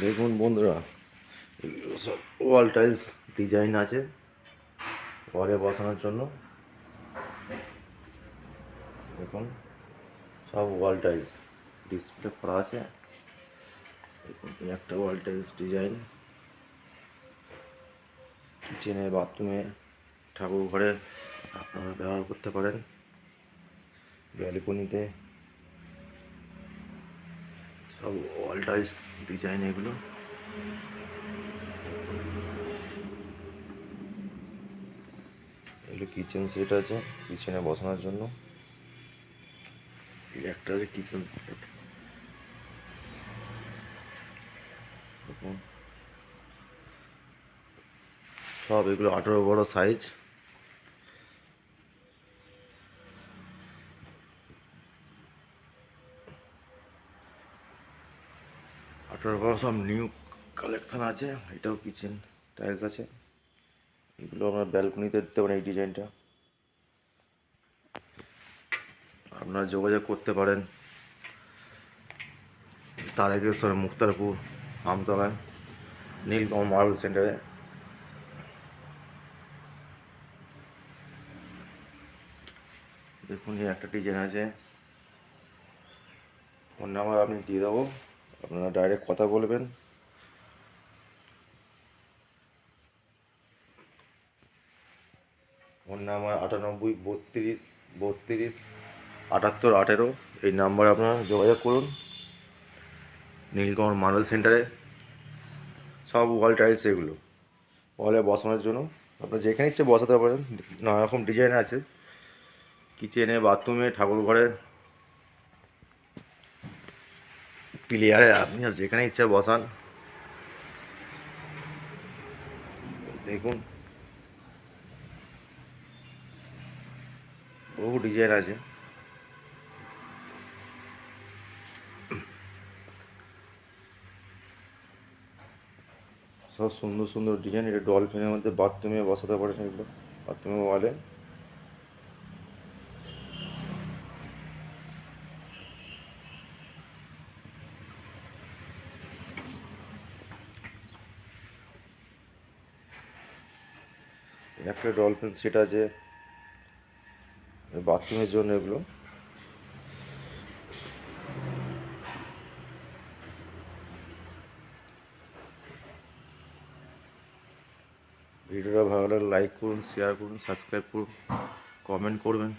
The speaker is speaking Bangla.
দেখুন বন্ধুরা এগুলো সব ওয়াল টাইলস ডিজাইন আছে ওয়ালে বসানোর জন্য। দেখুন, সব ওয়াল টাইলস ডিসপ্লে করা আছে। দেখুন একটা ওয়াল টাইলস ডিজাইন কিচেনে বাথরুমে ঠাকুর ঘরে আপনারা ব্যবহার করতে পারেন। ব্যালকনিতে সব টাইলস ডিজাইন এগুলো। এগুলো কিচেন সেট আছে কিচেনে বসানোর জন্য। এই একটা আছে কিচেন সেট সব এগুলো আঠেরো বড় সাইজ আঠারো বড় সব নিউ কালেকশন আছে। এটাও কিচেন টাইলস আছে। এগুলো আপনার ব্যালকনিতে দিতে পারেন এই ডিজাইনটা আপনারা যোগাযোগ করতে পারেন। তারেকেশ্বর, মুক্তারপুর, আমতলায়, নীলকমল মার্বেল সেন্টারে দেখুন একটা ডিজাইন আছে। ফোন নাম্বার আপনি দিয়ে দেবো। আপনারা ডাইরেক্ট কথা বলবেন। ফোন নাম্বার আটানব্বই, বত্রিশ বত্রিশ, আটাত্তর, আঠেরো। এই নাম্বারে আপনারা যোগাযোগ করুন। নীলকমল মার্বেল সেন্টারে। সব ওয়াল টাইলস এগুলো। ওয়ালে বসানোর জন্য। আপনারা যেখানে ইচ্ছে বসাতে পারেন। নানা রকম ডিজাইন আছে। কিচেনে বাথরুমে ঠাকুর ঘরে প্লেয়ারে আপনি যেখানে ইচ্ছা বসান। দেখুন। বহু ডিজাইন আছে। সব সুন্দর সুন্দর ডিজাইন এটা ডলফিনের মধ্যে বাথরুমে বসাতে পারেন এগুলো। বাথরুমে ওয়ালে একটা ডলফিন সেট আছে বাথরুমের জন্য এগুলো। ভিডিওটা ভালো লাগলে লাইক করুন শেয়ার করুন সাবস্ক্রাইব করুন কমেন্ট করবেন।